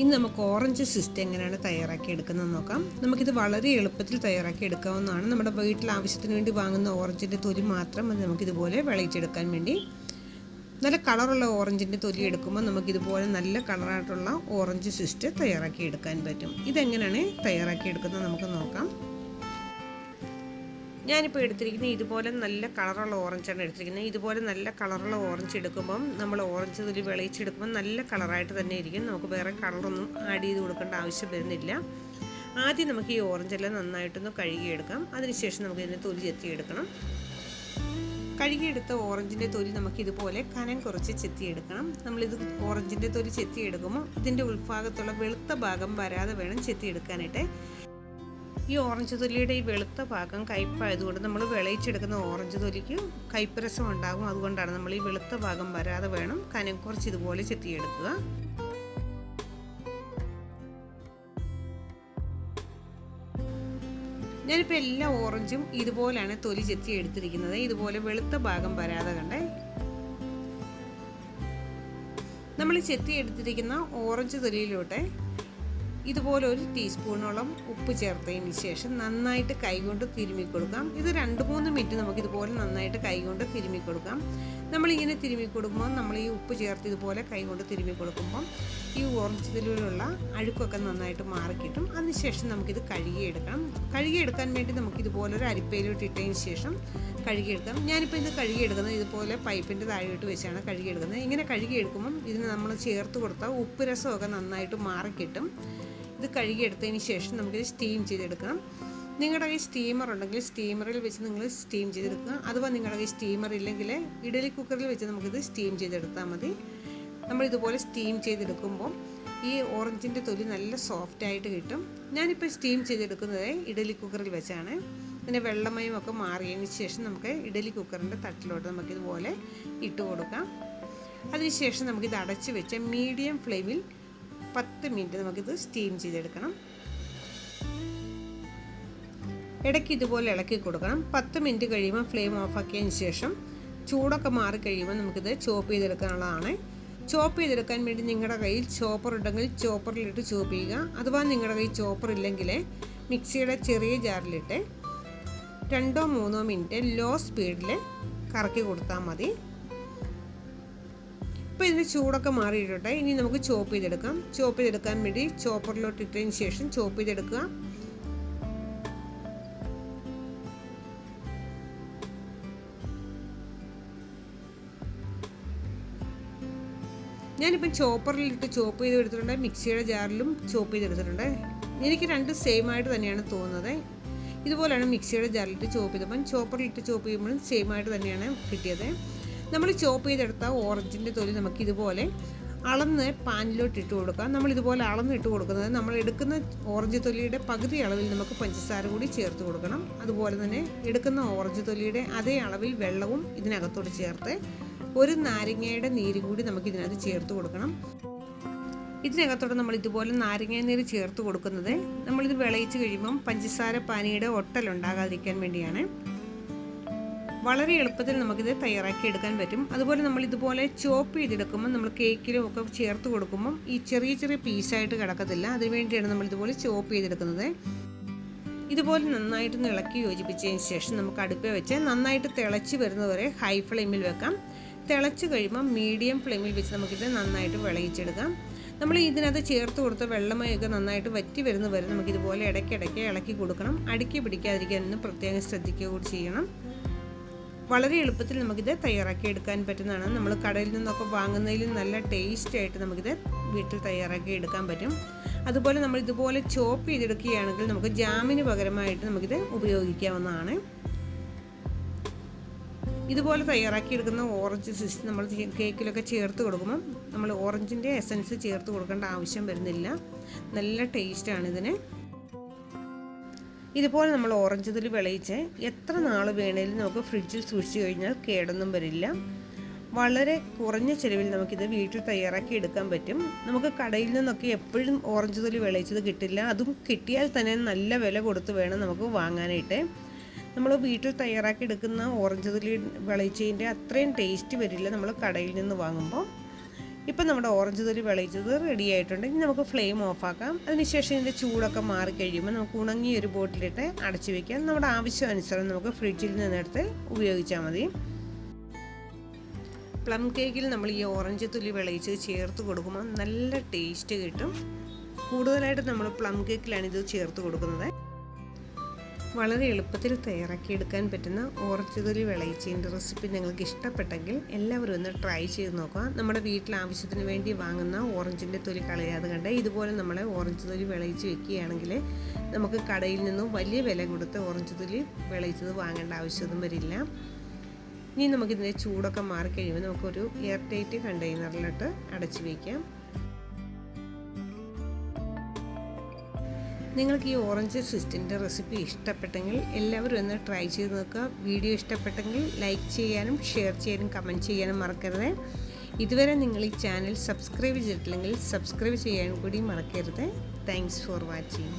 ഇനി നമുക്ക് orange cyst എങ്ങനെയാണ് തയ്യാറാക്കി എടുക്കുന്നത് നോക്കാം. നമുക്കിത് വളരെ എളുപ്പത്തിൽ തയ്യാറാക്കി എടുക്കാവുന്നതാണ്. നമ്മുടെ വീട്ടിൽ ആവശ്യത്തിന് വേണ്ടി വാങ്ങുന്ന ഓറഞ്ചിന്റെ തൊലി മാത്രം മതി നമുക്കിതുപോലെ വിളയിച്ചെടുക്കാൻ വേണ്ടി. നല്ല കളറുള്ള ഓറഞ്ചിന്റെ തൊലി എടുക്കുമ്പോൾ നമുക്കിതുപോലെ നല്ല കളറായിട്ടുള്ള ഓറഞ്ച് സിസ്റ്റ് തയ്യാറാക്കി എടുക്കാൻ പറ്റും. ഇതെങ്ങനെയാണ് തയ്യാറാക്കി എടുക്കുന്നത് നമുക്ക് നോക്കാം. ഞാനിപ്പോൾ എടുത്തിരിക്കുന്നത് ഇതുപോലെ നല്ല കളറുള്ള ഓറഞ്ചാണ് എടുത്തിരിക്കുന്നത്. ഇതുപോലെ നല്ല കളറുള്ള ഓറഞ്ച് എടുക്കുമ്പം നമ്മൾ ഓറഞ്ച് ഇതിൽ വിളയിച്ചെടുക്കുമ്പോൾ നല്ല കളറായിട്ട് തന്നെ ഇരിക്കും. നമുക്ക് വേറെ കളറൊന്നും ആഡ് ചെയ്ത് കൊടുക്കേണ്ട ആവശ്യം വരുന്നില്ല. ആദ്യം നമുക്ക് ഈ ഓറഞ്ചെല്ലാം നന്നായിട്ടൊന്ന് കഴുകിയെടുക്കാം. അതിനുശേഷം നമുക്ക് ഇതിനെ തൊലി ചെത്തിയെടുക്കണം. കഴുകിയെടുത്ത ഓറഞ്ചിന്റെ തൊലി നമുക്ക് ഇതുപോലെ കനം കുറച്ച് ചെത്തിയെടുക്കണം. നമ്മളിത് ഓറഞ്ചിന്റെ തൊലി ചെത്തിയെടുക്കുമ്പോൾ ഇതിന്റെ ഉൾഭാഗത്തുള്ള വെളുത്ത ഭാഗം വരാതെ വേണം ചെത്തിയെടുക്കാനായിട്ട്. ഈ ഓറഞ്ച് തൊലിയുടെ ഈ വെളുത്ത ഭാഗം കയ്പായതുകൊണ്ട് നമ്മൾ വിളയിച്ചെടുക്കുന്ന ഓറഞ്ച് തൊലിക്ക് കയ്പ്പ് രസം ഉണ്ടാകും. അതുകൊണ്ടാണ് നമ്മൾ ഈ വെളുത്ത ഭാഗം വരാതെ വേണം കനം കുറച്ച് ഇതുപോലെ ചെത്തിയെടുക്കുക. ഞാനിപ്പോൾ എല്ലാ ഓറഞ്ചും ഇതുപോലെയാണ് തൊലി ചെത്തി എടുത്തിരിക്കുന്നത് ഇതുപോലെ വെളുത്ത ഭാഗം വരാതെ കണ്ടേ. നമ്മൾ ചെത്തി എടുത്തിരിക്കുന്ന ഓറഞ്ച് തൊലിയിലോട്ടെ ഇതുപോലെ ഒരു ടീസ്പൂണോളം ഉപ്പ് ചേർത്തതിന് ശേഷം നന്നായിട്ട് കൈകൊണ്ട് തിരുമ്മി കൊടുക്കാം ഇത് രണ്ട് മൂന്ന് മിനിറ്റ് നമുക്ക് ഇതുപോലെ നന്നായിട്ട് കൈകൊണ്ട് തിരുമ്മി കൊടുക്കാം നമ്മളിങ്ങനെ തിരുമ്മി കൊടുക്കുമ്പോൾ നമ്മൾ ഈ ഉപ്പ് ചേർത്ത് ഇതുപോലെ കൈകൊണ്ട് തിരുമ്മി കൊടുക്കുമ്പം ഈ ഓറഞ്ചിലുള്ള അഴുക്കൊക്കെ നന്നായിട്ട് മാറിക്കിട്ടും. അതിനുശേഷം നമുക്കിത് കഴുകിയെടുക്കണം. കഴുകിയെടുക്കാൻ വേണ്ടി നമുക്കിതുപോലെ ഒരു അരിപ്പയിലോട്ട് ഇട്ടതിന് ശേഷം കഴുകിയെടുക്കാം. ഞാനിപ്പോൾ ഇത് കഴുകിയെടുക്കുന്നത് ഇതുപോലെ പൈപ്പിന്റെ താഴെയിട്ട് വെച്ചാണ് കഴുകിയെടുക്കുന്നത്. ഇങ്ങനെ കഴുകിയെടുക്കുമ്പം ഇതിന് നമ്മൾ ചേർത്ത് കൊടുത്താൽ ഉപ്പ് രസമൊക്കെ നന്നായിട്ട് മാറിക്കിട്ടും. ഇത് കഴുകിയെടുത്തതിന് ശേഷം നമുക്കിത് സ്റ്റീം ചെയ്തെടുക്കാം നിങ്ങളുടെ കയ്യിൽ സ്റ്റീമർ ഉണ്ടെങ്കിൽ സ്റ്റീമറിൽ വെച്ച് നിങ്ങൾ സ്റ്റീം ചെയ്തെടുക്കുക. അഥവാ നിങ്ങളുടെ കയ്യിൽ സ്റ്റീമർ ഇല്ലെങ്കിൽ ഇഡലി കുക്കറിൽ വെച്ച് നമുക്കിത് സ്റ്റീം ചെയ്തെടുത്താൽ മതി. നമ്മൾ ഇതുപോലെ സ്റ്റീം ചെയ്തെടുക്കുമ്പോൾ ഈ ഓറഞ്ചിന്റെ തൊലി നല്ല സോഫ്റ്റ് ആയിട്ട് കിട്ടും. ഞാനിപ്പോൾ സ്റ്റീം ചെയ്തെടുക്കുന്നത് ഇഡലി കുക്കറിൽ വെച്ചാണ്. ഇതിന്റെ വെള്ളമയം ഒക്കെ മാറിയതിന് ശേഷം നമുക്ക് ഇഡലി കുക്കറിന്റെ തട്ടിലോട്ട് നമുക്കിതുപോലെ ഇട്ട് കൊടുക്കാം. അതിനുശേഷം നമുക്കിത് അടച്ച് വെച്ച് മീഡിയം ഫ്ലെയിമിൽ പത്ത് മിനിറ്റ് നമുക്കിത് സ്റ്റീം ചെയ്തെടുക്കണം. ഇടയ്ക്ക് ഇതുപോലെ ഇളക്കി കൊടുക്കണം. പത്ത് മിനിറ്റ് കഴിയുമ്പോൾ ഫ്ലെയിം ഓഫാക്കിയതിന് ശേഷം ചൂടൊക്കെ മാറി കഴിയുമ്പോൾ നമുക്കിത് ചോപ്പ് ചെയ്തെടുക്കാനുള്ളതാണ്. ചോപ്പ് ചെയ്തെടുക്കാൻ വേണ്ടി നിങ്ങളുടെ കയ്യിൽ ചോപ്പർ ഉണ്ടെങ്കിൽ ചോപ്പറിലിട്ട് ചോപ്പ് ചെയ്യുക. അഥവാ നിങ്ങളുടെ കയ്യിൽ ചോപ്പർ ഇല്ലെങ്കിൽ മിക്സിയുടെ ചെറിയ ജാറിലിട്ട് രണ്ടോ മൂന്നോ മിനിറ്റ് ലോ സ്പീഡിൽ കറക്കി കൊടുത്താൽ മതി. ഇപ്പോൾ ഇതിന്റെ ചൂടൊക്കെ മാറിയിട്ടെ ഇനി നമുക്ക് ചോപ്പ് ചെയ്തെടുക്കാം. ചോപ്പ് ചെയ്തെടുക്കാൻ വേണ്ടി ചോപ്പറിലോട്ട് ഇട്ടതിന് ശേഷം ചോപ്പ് ചെയ്തെടുക്കുക. ഞാനിപ്പം ചോപ്പറിലിട്ട് ചോപ്പ് ചെയ്ത് എടുത്തിട്ടുണ്ട് മിക്സിയുടെ ജാറിലും ചോപ്പ് ചെയ്തെടുത്തിട്ടുണ്ട്. എനിക്ക് രണ്ട് സെയിം ആയിട്ട് തന്നെയാണ് തോന്നുന്നത്. ഇതുപോലെയാണ് മിക്സിയുടെ ജാറിലിട്ട് ചോപ്പ് ചെയ്തപ്പം. ചോപ്പറിലിട്ട് ചോപ്പ് ചെയ്യുമ്പോഴും സെയിം ആയിട്ട് തന്നെയാണ് കിട്ടിയത്. നമ്മൾ ചോപ്പ് ചെയ്തെടുത്ത ഓറഞ്ചിന്റെ തൊലി നമുക്ക് ഇതുപോലെ അളന്ന് പാനിലോട്ട് ഇട്ട് കൊടുക്കാം. നമ്മൾ ഇതുപോലെ അളന്ന് ഇട്ട് കൊടുക്കുന്നത് നമ്മൾ എടുക്കുന്ന ഓറഞ്ച് തൊലിയുടെ പകുതി അളവിൽ നമുക്ക് പഞ്ചസാര കൂടി ചേർത്ത് കൊടുക്കണം. അതുപോലെ തന്നെ എടുക്കുന്ന ഓറഞ്ച് തൊലിയുടെ അതേ അളവിൽ വെള്ളവും ഇതിനകത്തോട്ട് ചേർത്ത് ഒരു നാരങ്ങയുടെ നീരും കൂടി നമുക്ക് ഇതിനകത്ത് ചേർത്ത് കൊടുക്കണം. ഇതിനകത്തോടെ നമ്മൾ ഇതുപോലെ നാരങ്ങ നീര് ചേർത്ത് കൊടുക്കുന്നത്. നമ്മളിത് വിളയിച്ച് കഴിയുമ്പം പഞ്ചസാര പാനിയുടെ ഒട്ടലുണ്ടാകാതിരിക്കാൻ വേണ്ടിയാണ്. വളരെ എളുപ്പത്തിൽ നമുക്കിത് തയ്യാറാക്കി എടുക്കാൻ പറ്റും. അതുപോലെ നമ്മൾ ഇതുപോലെ ചോപ്പ് ചെയ്തെടുക്കുമ്പോൾ നമ്മൾ കേക്കിലും ഒക്കെ ചേർത്ത് കൊടുക്കുമ്പം ഈ ചെറിയ ചെറിയ പീസായിട്ട് കിടക്കത്തില്ല. അതിനുവേണ്ടിയാണ് നമ്മൾ ഇതുപോലെ ചോപ്പ് ചെയ്തെടുക്കുന്നത്. ഇതുപോലെ നന്നായിട്ട് ഇളക്കി യോജിപ്പിച്ചതിന് ശേഷം നമുക്ക് അടുപ്പ് വെച്ച് നന്നായിട്ട് തിളച്ച് വരുന്നവരെ ഹൈ ഫ്ലെയിമിൽ വെക്കാം. തിളച്ച് കഴിയുമ്പോൾ മീഡിയം ഫ്ലെയിമിൽ വെച്ച് നമുക്കിത് നന്നായിട്ട് വിളയിച്ചെടുക്കാം. നമ്മൾ ഇതിനകത്ത് ചേർത്ത് കൊടുത്ത വെള്ളമയൊക്കെ നന്നായിട്ട് വറ്റി വരുന്ന വരെ നമുക്കിതുപോലെ ഇടയ്ക്കിടയ്ക്ക് ഇളക്കി കൊടുക്കണം. അടുക്കി പിടക്കാതിരിക്കാൻന്ന് പ്രത്യേകം ശ്രദ്ധിക്കുക കൂടി ചെയ്യണം. വളരെ എളുപ്പത്തിൽ നമുക്കിത് തയ്യാറാക്കി എടുക്കാൻ പറ്റുന്നതാണ്. നമ്മൾ കടയിൽ നിന്നൊക്കെ വാങ്ങുന്നതിലും നല്ല ടേസ്റ്റ് ആയിട്ട് നമുക്കിത് വീട്ടിൽ തയ്യാറാക്കി എടുക്കാൻ പറ്റും. അതുപോലെ നമ്മൾ ഇതുപോലെ ചോപ്പ് ചെയ്തെടുക്കുകയാണെങ്കിൽ നമുക്ക് ജാമിന് പകരമായിട്ട് നമുക്കിത് ഉപയോഗിക്കാവുന്നതാണ്. ഇതുപോലെ തയ്യാറാക്കിയെടുക്കുന്ന ഓറഞ്ച് സിസ്റ്റ് നമ്മൾ കേക്കിലൊക്കെ ചേർത്ത് കൊടുക്കുമ്പം നമ്മൾ ഓറഞ്ചിന്റെ എസൻസ് ചേർത്ത് കൊടുക്കേണ്ട ആവശ്യം വരുന്നില്ല. നല്ല ടേസ്റ്റാണ് ഇതിന്. ഇതുപോലെ നമ്മൾ ഓറഞ്ച് തൊലി വിളയിച്ച്. എത്ര നാൾ വേണേലും നമുക്ക് ഫ്രിഡ്ജിൽ സൂക്ഷിച്ചു കഴിഞ്ഞാൽ കേടൊന്നും വരില്ല. വളരെ കുറഞ്ഞ ചിലവിൽ നമുക്കിത് വീട്ടിൽ തയ്യാറാക്കി എടുക്കാൻ പറ്റും. നമുക്ക് കടയിൽ നിന്നൊക്കെ എപ്പോഴും ഓറഞ്ച് തൊലി വിളയിച്ചത് കിട്ടില്ല. അതും കിട്ടിയാൽ തന്നെ നല്ല വില കൊടുത്ത് വേണം നമുക്ക് വാങ്ങാനായിട്ട്. നമ്മൾ വീട്ടിൽ തയ്യാറാക്കി എടുക്കുന്ന ഓറഞ്ച് തൊലി വിളയിച്ചതിന്റെ അത്രയും ടേസ്റ്റ് വരില്ല നമ്മൾ കടയിൽ നിന്ന് വാങ്ങുമ്പോൾ. ഇപ്പം നമ്മുടെ ഓറഞ്ച് തൊലി വിളയിച്ചത് റെഡി ആയിട്ടുണ്ട്. ഇനി നമുക്ക് ഫ്ലെയിം ഓഫാക്കാം അതിനുശേഷം ഇതിന്റെ ചൂടൊക്കെ മാറി കഴിയുമ്പോൾ നമുക്ക് ഉണങ്ങിയ ഒരു ബോട്ടിലിട്ട് അടച്ചു വയ്ക്കാം നമ്മുടെ ആവശ്യാനുസരണം നമുക്ക് ഫ്രിഡ്ജിൽ നിന്നെടുത്ത് ഉപയോഗിച്ചാൽ മതി. പ്ലം കേക്കിൽ നമ്മൾ ഈ ഓറഞ്ച് തൊലി വിളയിച്ച് ചേർത്ത് കൊടുക്കുമ്പോൾ നല്ല ടേസ്റ്റ് കിട്ടും. കൂടുതലായിട്ട് നമ്മൾ പ്ലം കേക്കിലാണ് ഇത് ചേർത്ത് കൊടുക്കുന്നത്. വളരെ എളുപ്പത്തിൽ തയ്യാറാക്കിയെടുക്കാൻ പറ്റുന്ന ഓറച്ചുതൊലി വിളയിച്ചതിന്റെ റെസിപ്പി നിങ്ങൾക്ക് ഇഷ്ടപ്പെട്ടെങ്കിൽ എല്ലാവരും ഒന്ന് ട്രൈ ചെയ്ത് നോക്കുക. നമ്മുടെ വീട്ടിൽ ആവശ്യത്തിന് വേണ്ടി വാങ്ങുന്ന ഓറഞ്ചിന്റെ തൊലി കളയാതെ കണ്ട് ഇതുപോലെ നമ്മൾ ഓറഞ്ച് തൊലി വിളയിച്ച് വെക്കുകയാണെങ്കിൽ നമുക്ക് കടയിൽ നിന്നും വലിയ വില കൊടുത്ത് ഓറഞ്ച് തൊലി വിളയിച്ചത് വാങ്ങേണ്ട ആവശ്യമൊന്നും വരില്ല. ഇനി നമുക്കിതിന്റെ ചൂടൊക്കെ മാറിക്കഴിയുമ്പോൾ നമുക്കൊരു എയർ ടൈറ്റ് കണ്ടെയ്നറിലിട്ട് അടച്ചു വയ്ക്കാം നിങ്ങൾക്ക് ഈ ഓറഞ്ച് സിസ്റ്റിന്റെ റെസിപ്പി ഇഷ്ടപ്പെട്ടെങ്കിൽ എല്ലാവരും ഒന്ന് ട്രൈ ചെയ്ത് നോക്കുക. വീഡിയോ ഇഷ്ടപ്പെട്ടെങ്കിൽ ലൈക്ക് ചെയ്യാനും ഷെയർ ചെയ്യാനും കമന്റ് ചെയ്യാനും മറക്കരുത്. ഇതുവരെ നിങ്ങൾ ഈ ചാനൽ സബ്സ്ക്രൈബ് ചെയ്തിട്ടില്ലെങ്കിൽ സബ്സ്ക്രൈബ് ചെയ്യാനും കൂടി മറക്കരുത്. Thanks for watching.